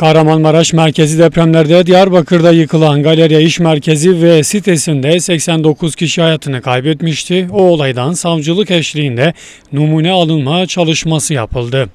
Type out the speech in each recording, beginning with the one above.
Kahramanmaraş merkezi depremlerde Diyarbakır'da yıkılan Galeriya İş Merkezi ve sitesinde 89 kişi hayatını kaybetmişti. O olaydan savcılık eşliğinde numune alınma çalışması yapıldı.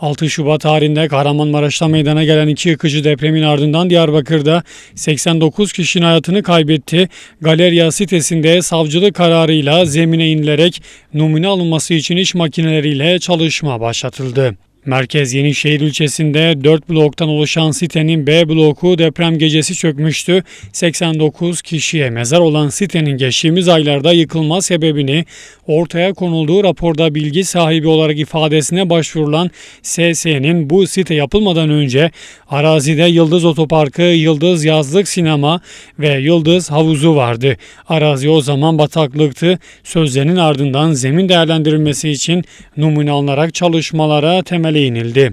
6 Şubat tarihinde Kahramanmaraş'ta meydana gelen iki yıkıcı depremin ardından Diyarbakır'da 89 kişinin hayatını kaybetti. Galeriya sitesinde savcılık kararıyla zemine inilerek numune alınması için iş makineleriyle çalışma başlatıldı. Merkez Yenişehir ilçesinde 4 bloktan oluşan sitenin B bloku deprem gecesi çökmüştü. 89 kişiye mezar olan sitenin geçtiğimiz aylarda yıkılma sebebini ortaya konulduğu raporda bilgi sahibi olarak ifadesine başvurulan SS'nin bu site yapılmadan önce arazide Yıldız Otoparkı, Yıldız Yazlık Sinema ve Yıldız Havuzu vardı. Arazi o zaman bataklıktı. Sözlerinin ardından zemin değerlendirilmesi için numune alınarak çalışmalara temele inildi.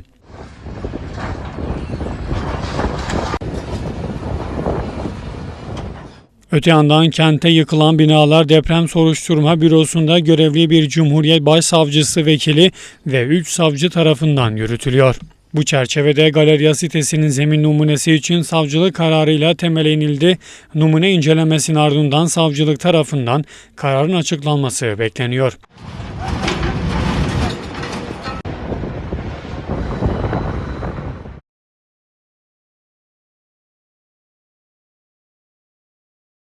Öte yandan kente yıkılan binalar deprem soruşturma bürosunda görevli bir Cumhuriyet Başsavcısı vekili ve 3 savcı tarafından yürütülüyor. Bu çerçevede Galeriya sitesinin zemin numunesi için savcılık kararıyla temele inildi. Numune incelemesinin ardından savcılık tarafından kararın açıklanması bekleniyor.